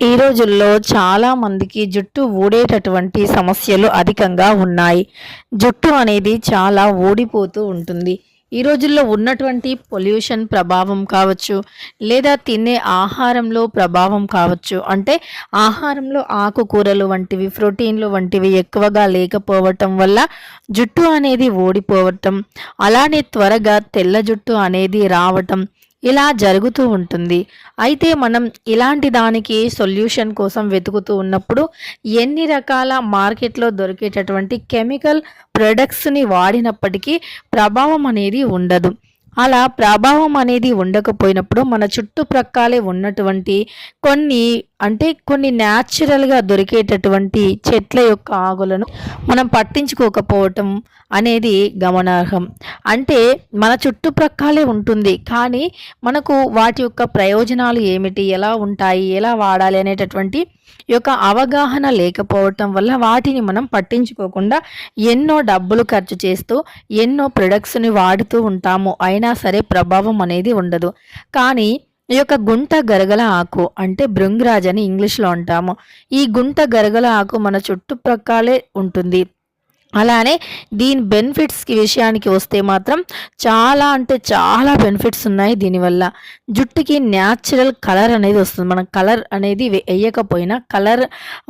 ఈ రోజుల్లో చాలా మందికి జుట్టు ఊడేటటువంటి సమస్యలు అధికంగా ఉన్నాయి. జుట్టు అనేది చాలా ఊడిపోతూ ఉంటుంది. ఈ రోజుల్లో ఉన్నటువంటి పొల్యూషన్ ప్రభావం కావచ్చు లేదా తినే ఆహారంలో ప్రభావం కావచ్చు అంటే ఆహారంలో ఆకుకూరలు వంటివి ప్రోటీన్లు వంటివి ఎక్కువగా లేకపోవటం వల్ల జుట్టు అనేది ఓడిపోవటం అలానే త్వరగా తెల్ల జుట్టు అనేది రావటం ఇలా జరుగుతూ ఉంటుంది. అయితే మనం ఇలాంటి దానికి సొల్యూషన్ కోసం వెతుకుతూ ఉన్నప్పుడు ఎన్ని రకాల మార్కెట్లో దొరికేటటువంటి కెమికల్ ప్రొడక్ట్స్ని వాడినప్పటికీ ప్రభావం అనేది ఉండదు. అలా ప్రభావం అనేది ఉండకపోయినప్పుడు మన చుట్టుప్రక్కలే ఉన్నటువంటి కొన్ని అంటే కొన్ని న్యాచురల్గా దొరికేటటువంటి చెట్ల యొక్క ఆకులను మనం పట్టించుకోకపోవటం అనేది గమనార్హం. అంటే మన చుట్టుప్రక్కలే ఉంటుంది కానీ మనకు వాటి యొక్క ప్రయోజనాలు ఏమిటి ఎలా ఉంటాయి ఎలా వాడాలి అనేటటువంటి యొక్క అవగాహన లేకపోవటం వల్ల వాటిని మనం పట్టించుకోకుండా ఎన్నో డబ్బులు ఖర్చు చేస్తూ ఎన్నో ప్రొడక్ట్స్ని వాడుతూ ఉంటాము. అయినా సరే ప్రభావం అనేది ఉండదు. కానీ ఈ యొక్క గుంట గరగల ఆకు అంటే భృంగరాజ్ అని ఇంగ్లీష్లో అంటాము. ఈ గుంట గరగల ఆకు మన చుట్టుప్రక్కలే ఉంటుంది. అలానే దీని బెనిఫిట్స్కి విషయానికి వస్తే మాత్రం చాలా అంటే చాలా బెనిఫిట్స్ ఉన్నాయి దీనివల్ల జుట్టుకి న్యాచురల్ కలర్ అనేది వస్తుంది. మనం కలర్ అనేది వేయకపోయినా కలర్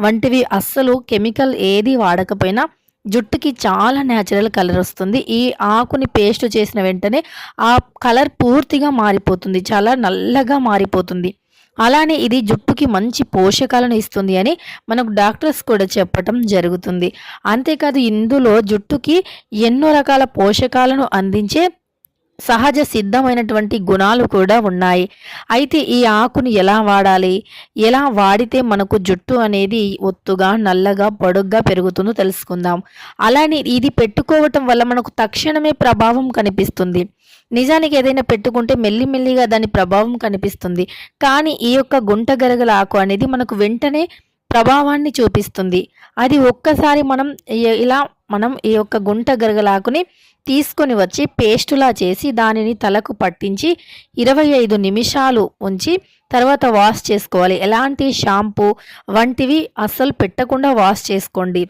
వంటివి అస్సలు కెమికల్ ఏది వాడకపోయినా జుట్టుకి చాలా న్యాచురల్ కలర్ వస్తుంది. ఈ ఆకుని పేస్ట్ చేసిన వెంటనే ఆ కలర్ పూర్తిగా మారిపోతుంది. చాలా నల్లగా మారిపోతుంది. అలానే ఇది జుట్టుకి మంచి పోషకాలను ఇస్తుంది అని మనకు డాక్టర్స్ కూడా చెప్పటం జరుగుతుంది. అంతేకాదు ఇందులో జుట్టుకి ఎన్నో రకాల పోషకాలను అందించే సహజ సిద్ధమైనటువంటి గుణాలు కూడా ఉన్నాయి. అయితే ఈ ఆకును ఎలా వాడాలి? ఎలా వాడితే మనకు జుట్టు అనేది ఒత్తుగా నల్లగా పొడుగ్గా పెరుగుతుందో తెలుసుకుందాం. అలానే ఇది పెట్టుకోవటం వల్ల మనకు తక్షణమే ప్రభావం కనిపిస్తుంది. నిజానికి ఏదైనా పెట్టుకుంటే మెల్లిమెల్లిగా దాని ప్రభావం కనిపిస్తుంది. కానీ ఈ యొక్క గుంట గరగల ఆకు అనేది మనకు వెంటనే ప్రభావాన్ని చూపిస్తుంది. అది ఒక్కసారి మనం ఇలా మనం ఈ యొక్క గుంట గరగలాకుని తీసుకొని వచ్చి పేస్టులా చేసి దానిని తలకు పట్టించి ఇరవై ఐదు నిమిషాలు ఉంచి తర్వాత వాష్ చేసుకోవాలి. ఎలాంటి షాంపూ వంటివి అస్సలు పెట్టకుండా వాష్ చేసుకోండి.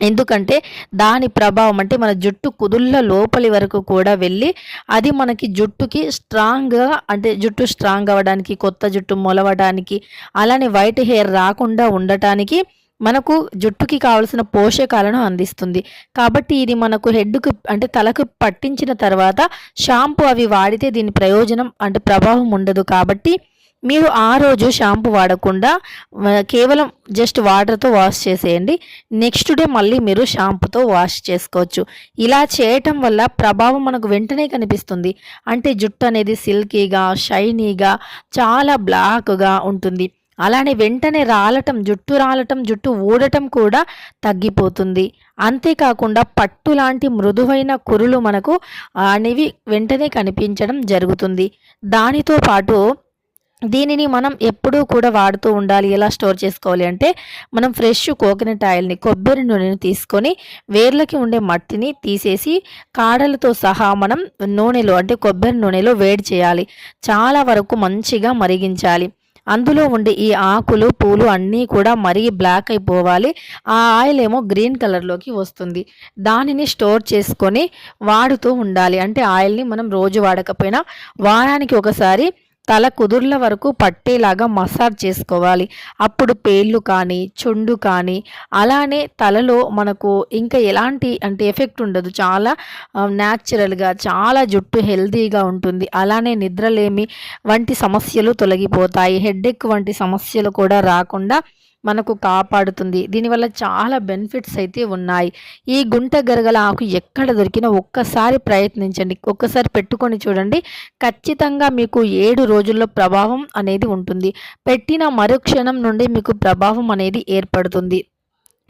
ఎందుకంటే దాని ప్రభావం అంటే మన జుట్టు కుదుళ్ళ లోపలి వరకు కూడా వెళ్ళి అది మనకి జుట్టుకి స్ట్రాంగ్గా అంటే జుట్టు స్ట్రాంగ్ అవ్వడానికి కొత్త జుట్టు మొలవడానికి అలానే వైట్ హెయిర్ రాకుండా ఉండటానికి మనకు జుట్టుకి కావలసిన పోషకాలను అందిస్తుంది. కాబట్టి ఇది మనకు హెడ్కు అంటే తలకు పట్టించిన తర్వాత షాంపూ అవి వాడితే దీని ప్రయోజనం అంటే ప్రభావం ఉండదు కాబట్టి మీరు ఆ రోజు షాంపూ వాడకుండా కేవలం జస్ట్ వాటర్తో వాష్ చేసేయండి. నెక్స్ట్ డే మళ్ళీ మీరు షాంపూతో వాష్ చేసుకోవచ్చు. ఇలా చేయటం వల్ల ప్రభావం మనకు వెంటనే కనిపిస్తుంది. అంటే జుట్టు అనేది సిల్కీగా షైనీగా చాలా బ్లాక్గా ఉంటుంది. అలానే వెంటనే రాలటం జుట్టు రాలటం జుట్టు ఊడటం కూడా తగ్గిపోతుంది. అంతేకాకుండా పట్టు లాంటి మృదువైన కురులు మనకు అనేవి వెంటనే కనిపించడం జరుగుతుంది. దానితో పాటు దీనిని మనం ఎప్పుడూ కూడా వాడుతూ ఉండాలి. ఎలా స్టోర్ చేసుకోవాలి అంటే మనం ఫ్రెష్ కోకోనట్ ఆయిల్ని కొబ్బరి నూనెని తీసుకొని వేర్లకి ఉండే మట్టిని తీసేసి కాడలతో సహా మనం నూనెలో అంటే కొబ్బరి నూనెలో వేడి చేయాలి. చాలా వరకు మంచిగా మరిగించాలి. అందులో ఉండే ఈ ఆకులు పూలు అన్నీ కూడా మరీ బ్లాక్ అయిపోవాలి. ఆ ఆయిల్ ఏమో గ్రీన్ కలర్లోకి వస్తుంది. దానిని స్టోర్ చేసుకొని వాడుతూ ఉండాలి. అంటే ఆయిల్ని మనం రోజు వాడకపోయినా వారానికి ఒకసారి తల కుదుర్ల వరకు పట్టేలాగా మసాజ్ చేసుకోవాలి. అప్పుడు పేర్లు కానీ చుండు కానీ అలానే తలలో మనకు ఇంకా ఎలాంటి అంటే ఎఫెక్ట్ ఉండదు. చాలా న్యాచురల్గా చాలా జుట్టు హెల్తీగా ఉంటుంది. అలానే నిద్రలేమి వంటి సమస్యలు తొలగిపోతాయి. హెడ్ఎక్ వంటి సమస్యలు కూడా రాకుండా మనకు కాపాడుతుంది. దీనివల్ల చాలా బెనిఫిట్స్ అయితే ఉన్నాయి. ఈ గుంట గరగల ఆకు ఎక్కడ దొరికినా ఒక్కసారి ప్రయత్నించండి. ఒక్కసారి పెట్టుకొని చూడండి. ఖచ్చితంగా మీకు ఏడు రోజుల్లో ప్రభావం అనేది ఉంటుంది. పెట్టిన మరుక్షణం నుండి మీకు ప్రభావం అనేది ఏర్పడుతుంది.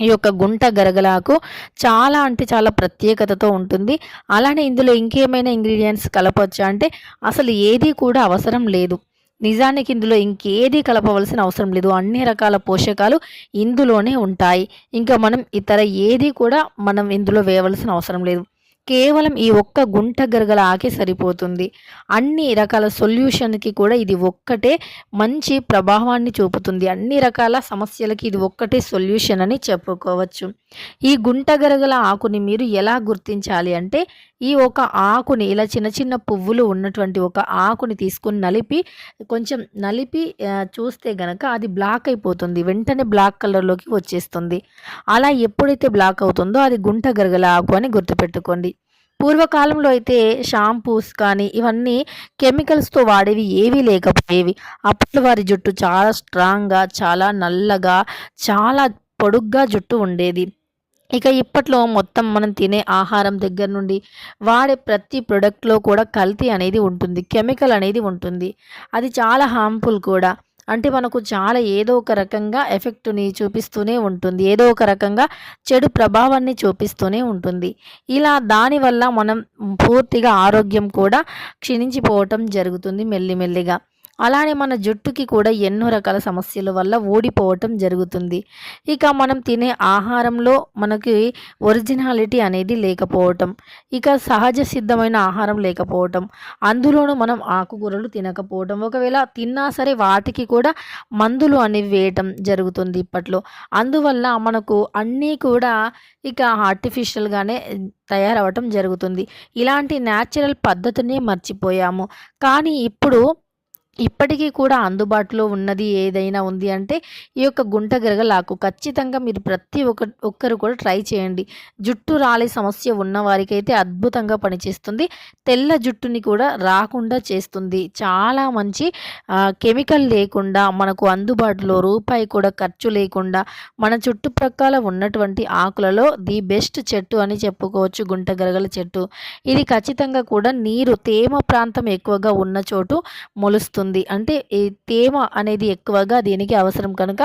ఈ యొక్క గుంట గరగలాకు చాలా అంటే చాలా ప్రత్యేకతతో ఉంటుంది. అలానే ఇందులో ఇంకేమైనా ఇంగ్రీడియంట్స్ కలపవచ్చా అంటే అసలు ఏది కూడా అవసరం లేదు. నిజానికి ఇందులో ఇంకేది కలపవలసిన అవసరం లేదు. అన్ని రకాల పోషకాలు ఇందులోనే ఉంటాయి. ఇంకా మనం ఇతర ఏది కూడా మనం ఇందులో వేయవలసిన అవసరం లేదు. కేవలం ఈ ఒక్క గుంట గరగల ఆకే సరిపోతుంది. అన్ని రకాల సొల్యూషన్కి కూడా ఇది ఒక్కటే మంచి ప్రభావాన్ని చూపుతుంది. అన్ని రకాల సమస్యలకి ఇది ఒక్కటే సొల్యూషన్ అని చెప్పుకోవచ్చు. ఈ గుంట గరగల ఆకుని మీరు ఎలా గుర్తించాలి అంటే ఈ ఒక ఆకుని ఇలా చిన్న చిన్న పువ్వులు ఉన్నటువంటి ఒక ఆకుని తీసుకొని నలిపి కొంచెం నలిపి చూస్తే గనక అది బ్లాక్ అయిపోతుంది. వెంటనే బ్లాక్ కలర్లోకి వచ్చేస్తుంది. అలా ఎప్పుడైతే బ్లాక్ అవుతుందో అది గుంట గరగల ఆకు అని గుర్తుపెట్టుకోండి. పూర్వకాలంలో అయితే షాంపూస్ కానీ ఇవన్నీ కెమికల్స్తో వాడేవి ఏవీ లేకపోయేవి. అప్పట్లో వారి జుట్టు చాలా స్ట్రాంగ్గా చాలా నల్లగా చాలా పొడుగ్గా జుట్టు ఉండేది. ఇక ఇప్పట్లో మొత్తం మనం తినే ఆహారం దగ్గర నుండి వాడే ప్రతి ప్రొడక్ట్లో కూడా కల్తీ అనేది ఉంటుంది కెమికల్ అనేది ఉంటుంది. అది చాలా హార్మ్ఫుల్ కూడా. అంటే మనకు చాలా ఏదో ఒక రకంగా ఎఫెక్ట్ని చూపిస్తూనే ఉంటుంది. ఏదో ఒక రకంగా చెడు ప్రభావాన్ని చూపిస్తూనే ఉంటుంది. ఇలా దానివల్ల మనం పూర్తిగా ఆరోగ్యం కూడా క్షీణించిపోవటం జరుగుతుంది మెల్లిమెల్లిగా. అలానే మన జుట్టుకి కూడా ఎన్నో రకాల సమస్యల వల్ల ఊడిపోవటం జరుగుతుంది. ఇక మనం తినే ఆహారంలో మనకి ఒరిజినాలిటీ అనేది లేకపోవటం ఇక సహజ సిద్ధమైన ఆహారం లేకపోవటం అందులోనూ మనం ఆకుకూరలు తినకపోవటం ఒకవేళ తిన్నా సరే వాటికి కూడా మందులు అనేవి వేయటం జరుగుతుంది ఇప్పట్లో. అందువల్ల మనకు అన్నీ కూడా ఇక ఆర్టిఫిషియల్గానే తయారవటం జరుగుతుంది. ఇలాంటి న్యాచురల్ పద్ధతిని మర్చిపోయాము. కానీ ఇప్పుడు ఇప్పటికీ కూడా అందుబాటులో ఉన్నది ఏదైనా ఉంది అంటే ఈ యొక్క గుంట గరగలాకు. ఖచ్చితంగా మీరు ప్రతి ఒక్క ఒక్కరు కూడా ట్రై చేయండి. జుట్టు రాలే సమస్య ఉన్న వారికైతే అద్భుతంగా పనిచేస్తుంది. తెల్ల జుట్టుని కూడా రాకుండా చేస్తుంది. చాలా మంచి కెమికల్ లేకుండా మనకు అందుబాటులో రూపాయి కూడా ఖర్చు లేకుండా మన చుట్టుప్రక్కల ఉన్నటువంటి ఆకులలో ది బెస్ట్ చెట్టు అని చెప్పుకోవచ్చు గుంట గరగల చెట్టు. ఇది ఖచ్చితంగా కూడా నీరు తేమ ప్రాంతం ఎక్కువగా ఉన్న చోటు మొలుస్తుంది. అంటే ఈ తేమ అనేది ఎక్కువగా దీనికి అవసరం. కనుక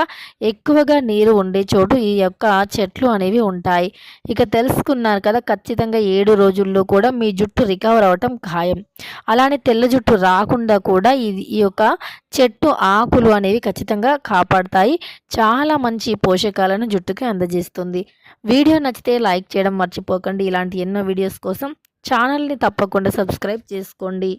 ఎక్కువగా నీరు ఉండే చోటు ఈ యొక్క చెట్లు అనేవి ఉంటాయి. ఇక తెలుసుకున్నారు కదా ఖచ్చితంగా ఏడు రోజుల్లో కూడా మీ జుట్టు రికవర్ అవ్వటం ఖాయం. అలానే తెల్ల జుట్టు రాకుండా కూడా ఇది ఈ యొక్క చెట్టు ఆకులు అనేవి ఖచ్చితంగా కాపాడుతాయి. చాలా మంచి పోషకాలను జుట్టుకి అందజేస్తుంది. వీడియో నచ్చితే లైక్ చేయడం మర్చిపోకండి. ఇలాంటి ఎన్నో వీడియోస్ కోసం ఛానల్ని తప్పకుండా సబ్స్క్రైబ్ చేసుకోండి.